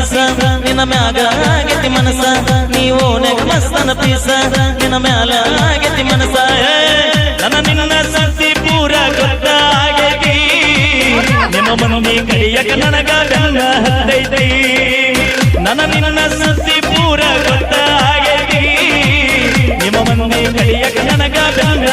ನಿನ್ನ ಮ್ಯಾಗ ಆಗೈತಿ ಮನಸ ನೀವು ನೆಗ ಮಸ್ತನ ಪೀಸ, ನಿನ್ನ ಮ್ಯಾಲ ಆಗೈತಿ ಮನಸ ನನ್ನ ನಿನ್ನ ಸತಿ ಪೂರ ಗೊತ್ತಾಗೈತಿ ನಿಮ್ಮ ಮಂದಿ ಕೈಯಕ ನನಗ ಗಂಗ ಹತ್ತೈತಿ. ನನ್ನ ನಿನ್ನ ಸತಿ ಪೂರ ಗೊತ್ತಾಗೈತಿ ನಿಮ್ಮ ಮಂದಿ ಕೈಯಕ ನನಗ ಗಂಗ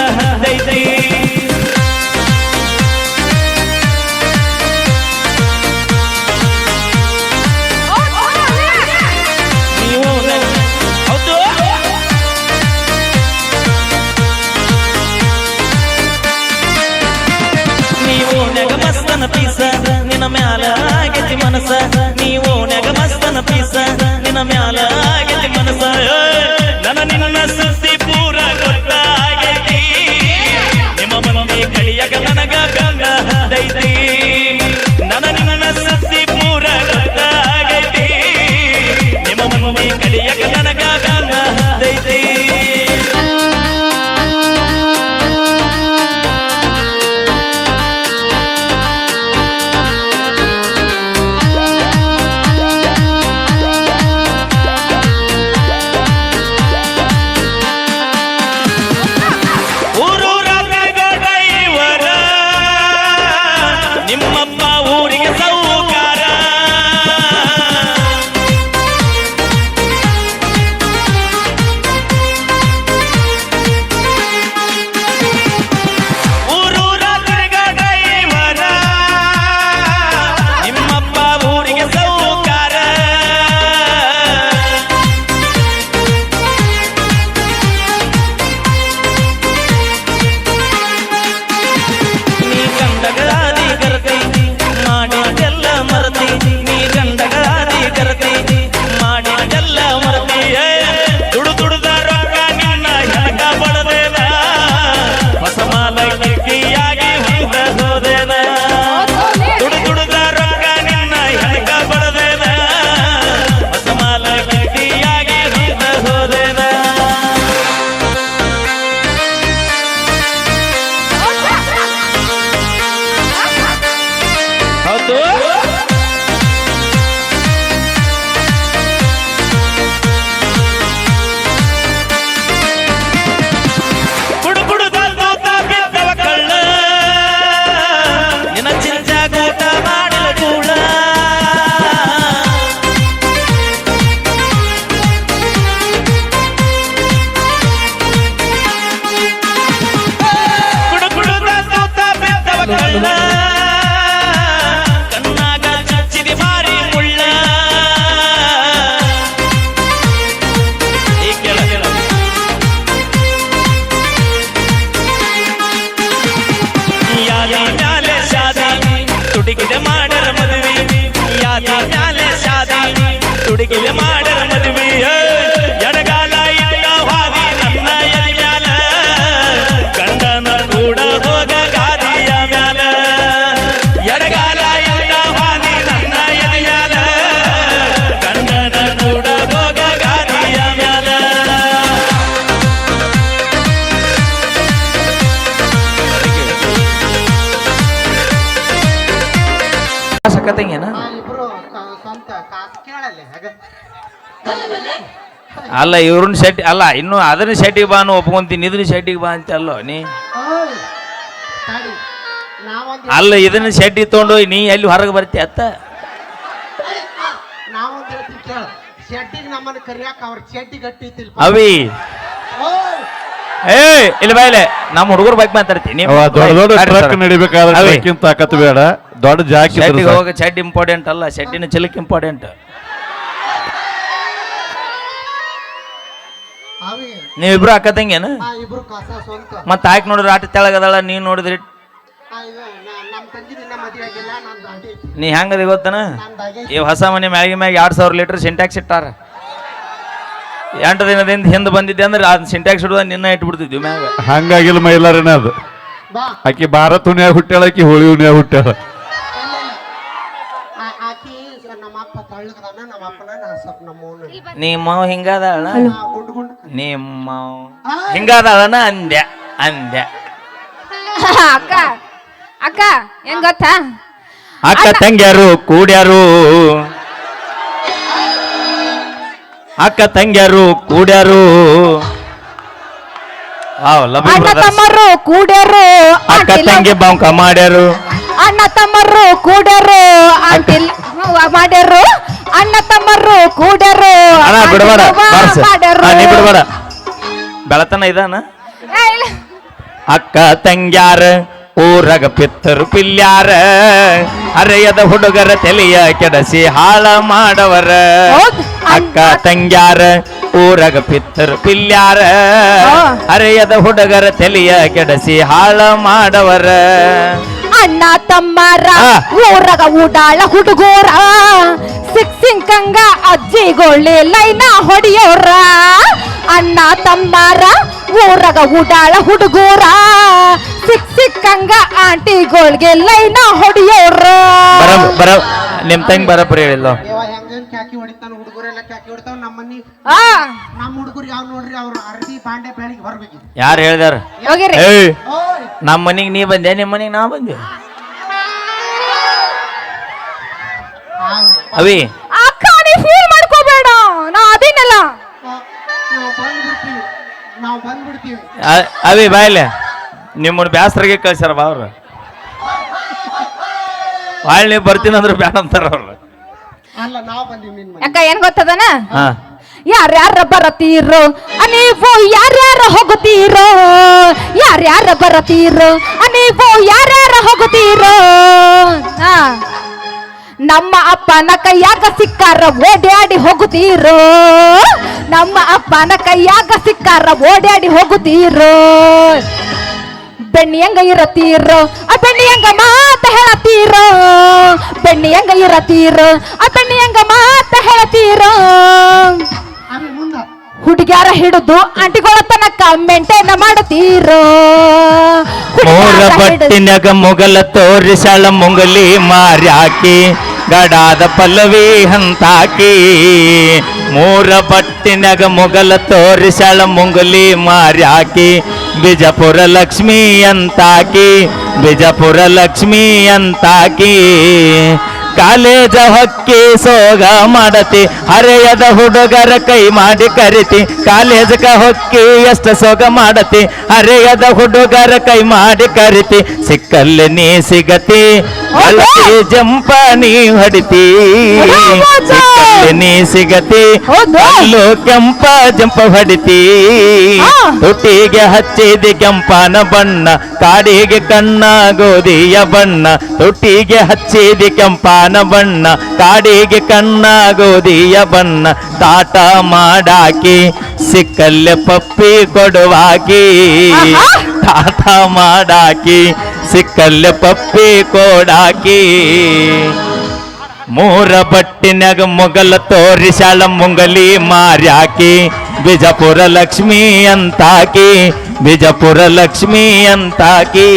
ಆಗೈತಿ ಮನಸ ತುಡುಕಿದೆ ಸಕತ್ತಂಗೇನ ಆ ಇಬ್ರು ಕ- ಸ್ವಂತ ಕಾಸು ಕೇಳಲ್ಲ ಹಾಗ. ಅಲ್ಲ ಇವ್ರನ್ನ ಶೆಟ್ಟಿ ಅಲ್ಲ ಇನ್ನು ಅದನ್ನ ಶೆಟ್ಟಿಗೆ ಬಾ ಅನ್ನೋ ಒಪ್ಕೊಂತೀನಿ ಇದನ್ನ ಶೆಟ್ಟಿಗೆ ಬಾ ಅಂತ ಅಲ್ಲೋ ನೀ? ಓಯ್ ತಡಿ. ನಾವೊಂದು ಅಲ್ಲ ಇದನ್ನ ಶೆಟ್ಟಿ ತೊಗೊಂಡು ನೀ ಎಲ್ಲಿ ಹೊರಗೆ ಬರ್ತಿ ಅತ್ತ? ನಾವೊಂದು ಹೇಳ್ತೀವಿ ಕೇಳ. ನಮ್ಮನ್ನ ಕರಿಯಾಕ ಅವ್ರ ಗಟ್ಟಿ ಅವಿ. ಏ ಇಲ್ಲಿ ಬಾಯ್ಲೆ ನಮ್ಮ ಹುಡುಗರು ಬೈಕ್ ಮಾತಾಡ್ತೀನಿ ಅವ ದೊಡ್ಡ ದೊಡ್ಡ ಟ್ರಕ್ ನಡಿಬೇಕಾದ್ರೆ ಅವಿ. ಟ್ರಕ್ಕಿನ ತಾಕತ್ ಬೇಡ. ದೊಡ್ಡ ಜಾಕ್ ಶೆಟ್ಟಿಗೆ ಹೋಗ ಶೆಡ್ ಇಂಪಾರ್ಟೆಂಟ್ ಅಲ್ಲ ಶೆಡ್ಡಿನ ಚಿಲಕ್ ಇಂಪಾರ್ಟೆಂಟ್ ಅವಿ. ನೀವಿಬ್ರು ಅಕ್ಕ ತಂಗೇನು ಮತ್ತೆ ಆಯ್ಕೆ ನೋಡಿದ್ರೆ ಆಟ ತೆಳಗದಳ ನೀನ್ ನೋಡಿದ್ರಿ ನೀ ಹೆಂಗದ ಗೊತ್ತನ? ಈ ಹೊಸ ಮನೆ ಮ್ಯಾಗಿ ಮ್ಯಾಗ ಎರಡ್ ಸಾವಿರ ಲೀಟರ್ ಸಿಂಟ್ಯಾಕ್ಸ್ ಇಟ್ಟಾರ. ಎಂಟು ದಿನದಿಂದ ಹಿಂದೆ ಬಂದಿದ್ದೆ ಅಂದ್ರೆ ಅದು ಸಿಂಟ್ಯಾಕ್ಸ್ ಹಿಡಿದ ನಿನ್ನ ಇಟ್ಬಿಡ್ತಿದ್ವಿ ಮ್ಯಾಗ. ಹಂಗಾಗಿಲ್ಲ ಮೈಲಾರನ ಅದು. ಆಕಿ ಭಾರತ ಹುಣ್ಯಾಗ ಹುಟ್ಟ್ಯಾಳ ಆಕಿ ಹೋಳಿ ಹುಣ್ಯಾಗ ಆಕಿ ನಮ್ಮ ಅಪ್ಪ ತಳ್ಳಗದಾನ ನಮ್ಮ ಅಪ್ಪನ ನಾ ಸ್ವಲ್ಪ ನಮ್ಮ ನಿಮ್ಮ ಹಿಂಗಾದಳ? ಗುಂಡು ಗುಂಡು. ನಿಮ್ಮ ಹಿಂಗಾದಳನ ಅಂದ್ಯ ಅಂದ್ಯ. ಅಕ್ಕ ಅಕ್ಕ ಹೆಂಗ್ ಗೊತ್ತಾ? ಅಕ್ಕ ತಂಗ್ಯಾರು ಕೂಡ್ಯಾರು. ಅಕ್ಕ ತಂಗ್ಯಾರು ಕೂಡ್ಯರು. ಅಣ್ಣ ತಮ್ಮರು ಕೂಡ್ಯಾರು. ಅಕ್ಕ ತಂಗಿ ಬಂಕ ಮಾಡ್ಯಾರು. ಅಣ್ಣ ತಮ್ಮರು ಕೂಡ್ಯರು. ಆಂಟಿ ಲ್- ಹ್ಮ್, ಮಾಡ್ಯಾರು. ಅಣ್ಣ ತಮ್ಮರು ಕೂಡ್ಯರು. ಬಿಡಬೇಡ ಬಿಡಬೇಡ. ಬೆಳತನ ಇದಾನ? ಅಕ್ಕ ತಂಗ್ಯಾರ ಊರಗ ಪಿತ್ತರು ಪಿಲ್ಯಾರ ಅರೆಯದ ಹುಡುಗರ ತಲೆಯ ಕೆಡಸಿ ಹಾಳ ಮಾಡವರ. ಅಕ್ಕ ತಂಗ್ಯಾರ ಊರಗ ಪಿತ್ತರು ಪಿಲ್ಯಾರ ಅರೆಯದ ಹುಡುಗರ ತಲೆಯ ಕೆಡಸಿ ಹಾಳ ಮಾಡವರ. ಅಣ್ಣ ತಮ್ಮರ. ಊರಗ ಊಡಾಳ ಹುಡುಗೋರ ಸಿಕ್ಸಿಂಗ್ ಕಂಗ ಅಜ್ಜಿಗೊಳ್ಳಿ ಲೈನ ಹೊಡಿಯೋರ. ಅಣ್ಣ ತಮ್ಮಾರ ಊರಗ ಉಡಾಳ ಹುಡುಗೂರ. ಸಿಕ್ ಸಿಕ್ಕಂಗ ಆಂಟಿಗೋಳ್ಗೆ ಲೈನ ಹೊಡಿಯೋರ. ಬರ ಬರ. ನಿಮ್ ತಂಗ್ ಬರಪ್ರಿ ಹೇಳಿಲ್ಲ ಹೆಂಗನ್ ಕ್ಯಾಕಿ ಹೊಡಿತಾನ? ಹುಡುಗರೆಲ್ಲ ಕ್ಯಾಕಿ ಹೊಡಿತಾವ? ನಮ್ಮ ಮನಿ ಆ. ನಮ್ಮ ಹುಡುಗರು ಯಾವ ನೋಡ್ರಿ? ಅವ್ರು ಅರ್ಬಿ ಬಾಂಡೆ ಬೆಳಿಗ್ಗೆ ಬರ್ಬೇಕು ಯಾರು ಹೇಳಿದಾರ? ಹೋಗಿರಿ. ಏಯ್ ಓಯ್. ನಮ್ಮ ಮನಿಗ್ ನೀ ಬಂದೆ ನಿಮ್ಮ ಮನಿಗ್ ನಾ ಬಂದೆ. ಅವಿ ಅವಿ ಬಾಯ್ಲೆ ನಿಮ್ಮನ್ನು ಬ್ಯಾಸರಿಗೆ ಕಳ್ಸ್ಯಾರ ಬಾ ಅವ್ರು. ಬಾಳ್ ನೀವು ಬರ್ತೀನಿ ಅಂದ್ರೆ ಬ್ಯಾಡ ಅಂತಾರ ಅವ್ರು. ಅಲ್ಲ ನಾವು ಬಂದೀವಿ ನಿನ್ ಮನೆ ಅಕ್ಕ ಏನ್ ಗೊತ್ತದನ? ಹಾ. ಯಾರ್ಯಾರ ಬರತೀರೋ ಅ, ನೀವು ಯಾರ್ಯಾರ ಹೋಗುತ್ತೀರೋ ಯಾರ್ಯಾರ ಬರತೀರೋ ಅ, ನೀವು ಯಾರ್ಯಾರ ಹೋಗುತ್ತೀರೋ. ನಮ್ಮ ಅಪ್ಪನ ಕೈಯಾಗ ಸಿಕ್ಕಾರ ಓಡಾಡಿ ಹೋಗುತ್ತೀರೋ ನಮ್ಮ ಅಪ್ಪನ ಕೈಯಾಗ ಸಿಕ್ಕಾರ ಓಡಾಡಿ ಹೋಗುತ್ತೀರೋ? ಬೆಣ್ಣಿ ಹೆಂಗ ಇರತೀರೋ ಆ ಬೆಣ್ಣಿ ಹೆಂಗ ಮಾತ ಹೇಳತ್ತೀರೋ? ಬೆಣ್ಣಿ ಹೆಂಗ ಇರತೀರೋ ಆ ಬೆಣ್ಣಿ ಹೆಂಗ ಮಾತ ಹೇಳತ್ತೀರೋ? ಹುಡುಗ್ಯಾರ ಹಿಡಿದು ಆಂಟಿಗಳ ತನಕ ಮೆಂಟೇನ ಮಾಡುತ್ತೀರೋ ಮುಗಲ ತೋರಿಸಾಳ ಮುಂಗಲಿ ಮಾರ್ಯಾಕಿ. ಗಡಾದ ಪಲ್ಲವಿ ಹಂತಾಕಿ, ಮೂರ ಪಟ್ಟಿನಗ ಮೊಗಲ ತೋರಿಸಳ ಮುಂಗಲಿ ಮಾರ್ಯಾಕಿ, ಬಿಜಾಪುರ ಲಕ್ಷ್ಮಿ ಅಂತಾಕಿ, ಬಿಜಾಪುರ ಲಕ್ಷ್ಮಿ ಅಂತಾಕಿ. ಕಾಲೇಜ ಹೊಕ್ಕಿ ಸೋಗ ಮಾಡತಿ ಹರೆಯದ ಹುಡುಗರ ಕೈ ಮಾಡಿ ಕರಿತಿ. ಕಾಲೇಜಕ ಹೊಕ್ಕಿ ಎಷ್ಟ ಸೋಗ ಮಾಡತಿ ಹರೆಯದ ಹುಡುಗರ ಕೈ ಮಾಡಿ ಕರಿತಿ. ಸಿಕ್ಕಲ್ಲಿ ನೀ ಸಿಗತಿ ಜಂಪ ನೀ ಹೊಡಿತಿ. ಸಿಕ್ಕಲ್ಲಿ ನೀ ಸಿಗತಿ. ಅಲ್ಲೂ ಕೆಂಪ ಜಂಪ ಹೊಡಿತಿ. ತುಟಿಗೆ ಹಚ್ಚಿದಿ ಕೆಂಪನ ಬಣ್ಣ ಕಾಡಿಗೆ ಕಣ್ಣ ಗೋಧಿಯ ಬಣ್ಣ. ತುಟಿಗೆ ಹಚ್ಚಿದಿ ಕೆಂಪನ ಬಣ್ಣ ಕಾಡಿಗೆ ಕಣ್ಣಾಗೋದಿಯ ಗೋಧಿಯ ಬಣ್ಣ ತಾಟ ಮಾಡಾಕಿ ಸಿಕ್ಕಲ್ಲೆ ಪಪ್ಪಿ ಕೊಡುವಾಕಿ. ತಾಟ ಮಾಡಾಕಿ ಸಿಕ್ಕಲ್ಲೆ ಪಪ್ಪಿ ಕೊಡಾಕಿ. ಮೂರ ಬಟ್ಟಿನ್ಯಾಗ ಮೊಗಲ ತೋರಿಶಾಲ ಮುಂಗಲಿ ಮಾರ್ಯಾಕಿ. ಬಿಜಾಪುರ ಲಕ್ಷ್ಮಿ ಅಂತಾಕಿ ಬಿಜಾಪುರ ಲಕ್ಷ್ಮಿ ಅಂತಾಕಿ.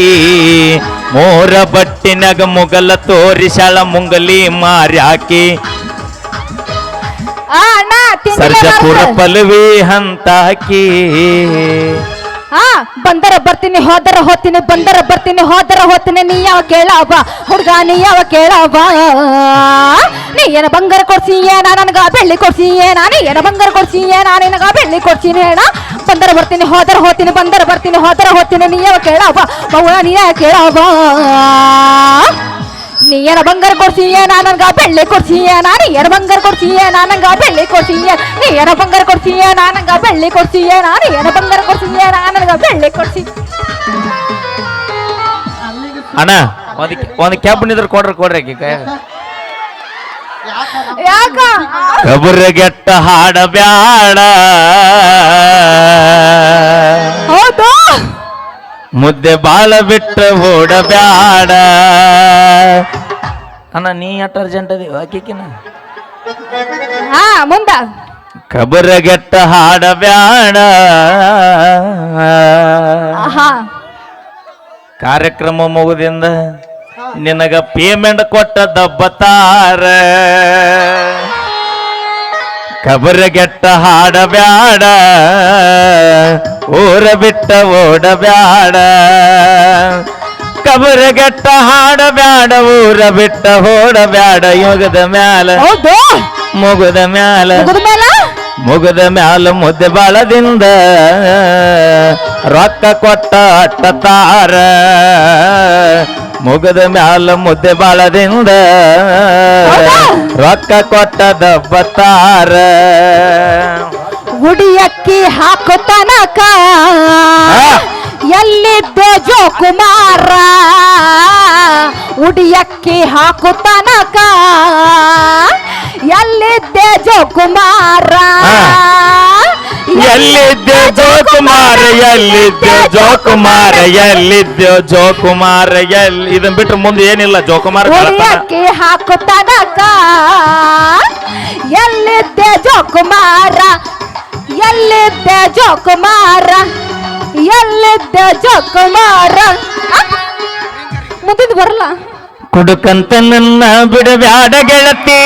ಮೂರ ಬಟ್ಟಿನಗ ಮೊಗಲ ತೋರಿಸಾಳ ಮುಂಗಲಿ ಮಾರ್ಯಾಕಿ ಸರ್ಜಪುರ. ಪಲ್ವಿ ಹಂತಾಕಿ ಹಾ ಬಂದರ ಬರ್ತೀನಿ, ಹೋದರ ಹೋತೀನಿ, ಬಂದರ ಬರ್ತೀನಿ, ಹೋದರ ಹೋತೀನಿ, ನೀ ಯಾವ ಕೇಳವ? ಹುಡುಗ, ನೀ ಯಾವ ಕೇಳವ? ನೀ ಏನ ಬಂಗಾರ ಕೊಡ್ಸಿ ನಾ ನನಗ ಬೆಳ್ಳಿ ಕೊಡ್ಸಿ, ಏನ? ನೀ ಏನ ಬಂಗಾರ ಕೊಡ್ಸಿ ನಾನು ನಿನಗ ಬೆಳ್ಳಿ ಕೊಡ್ಸೀನಿ ಏನ ಬಂದರ ಬರ್ತೀನಿ, ಹೋದರ ಹೋತೀನಿ, ಬಂದರ ಬರ್ತೀನಿ, ಹೋದರ ಹೋತೀನಿ, ನೀ ಯಾವ ಕೇಳವ? ಮಗಳ ನೀ ಯಾವ ಕೇಳವ? ನೀ ಏನ ಬಂಗಾರ ಕೊಡ್ತೀಯ ನಾ ನನಗ ಬೆಳ್ಳಿ ಕೊಡ್ಸೀಯ ನಾನು ಏನ ಬಂಗಾರ ಕೊಡ್ಸೀಯ ನಾ ನಂಗ ಬೆಳ್ಳಿ ಕೊಡ್ಸೀಯ ನೀ ಏನ ಬಂಗಾರ ಕೊಡ್ಸೀಯ ನಾ ನಂಗ ಬೆಳ್ಳಿ ಕೊಡ್ಸೀಯ ನಾನು ಏನ ಬಂಗಾರ ಕೊಡ್ಸೀಯ ನನಗ ಬೆಳ್ಳಿ ಕೊಡ್ಸಿ. ಅಣ್ಣ ಒಂದ್ ಒಂದ್ ಕ್ಯಾಬ್ ನಿದ್ರ ಕೊಡ್ರಿ ಕೊಡ್ರಿ ಆಕಿ ಕೈಯಾಗ ಯಾಕ ಯಾಕ ಹಾಡ ಬ್ಯಾಡ. ಹೌದು? ಮುದ್ದೆ ಬಾಳ ಬಿಟ್ಟು ಓಡಬ್ಯಾಡ. ಅಣ್ಣ ನೀ ಅಟ್ ಅರ್ಜೆಂಟ್ ಅದೀವ ಹಾಕಿಕಿನ ಹಾ ಮುಂದ. ಕಬರಗೆಟ್ಟ ಹಾಡಬ್ಯಾಡ. ಹಾ ಕಾರ್ಯಕ್ರಮ ಮುಗುದಿಂದ ನಿನಗ ಪೇಮೆಂಟ್ ಕೊಟ್ಟ ದಬ್ಬತಾರ. ಕಬರಗೆಟ್ಟ ಹಾಡಬ್ಯಾಡ ಊರ ಬಿಟ್ಟ ಓಡಬ್ಯಾಡ. ಕಬರಗೆಟ್ಟ ಹಾಡಬ್ಯಾಡ ಊರ ಬಿಟ್ಟ ಓಡಬ್ಯಾಡ ಯುಗದ ಮ್ಯಾಲ ಮುಗದ ಮ್ಯಾಲ ಮುಗದ ಮ್ಯಾಲ? ಮುದ್ದೆ ಬಾಳದಿಂದ ರೊಕ್ಕ ಕೊಟ್ಟ ಅಟ್ಟತಾರ ಮುಗದ ಮ್ಯಾಲ ಮುದ್ದೆ ಬಾಳದಿಂದ ರೊಕ್ಕ ಕೊಟ್ಟ ದಬ್ಬತಾರ ಉಡಿಯಕ್ಕಿ ಹಾಕು ತನಕ ಎಲ್ಲಿದ್ದೆ ಉಡಿ ಅಕ್ಕಿ ಹಾಕು ತನಕ ಎಲ್ಲಿದ್ದೆ ಜೋಕುಮಾರ? ಎಲ್ಲಿದ್ದೆ ಜೋಕುಮಾರ ಎಲ್ಲಿದ್ದೆ ಜೋಕುಮಾರ ಎಲ್ಲಿದ್ದೆ ಜೋಕುಮಾರ ಎಲ್ಲಿ ಇದನ್ ಬಿಟ್ರೆ ಮುಂದೆ ಏನಿಲ್ಲ ಜೋಕುಮಾರ. ಉಡಿಯಕ್ಕಿ ಹಾಕು ತನಕ. ಎಲ್ಲಿದ್ದೆ ಜೋಕುಮಾರ? ಎಲ್ಲಿದ್ದೆ ಜೋಕುಮಾರ? ಎಲ್ಲಿದ್ದೆ ಜೋಕುಮಾರ? ಮುಂದಿದ್ದು ಬರಲ್ಲ. ಕುಡುಕಂತ ನನ್ನ ಬಿಡಬ್ಯಾಡ ಗೆಳತಿ.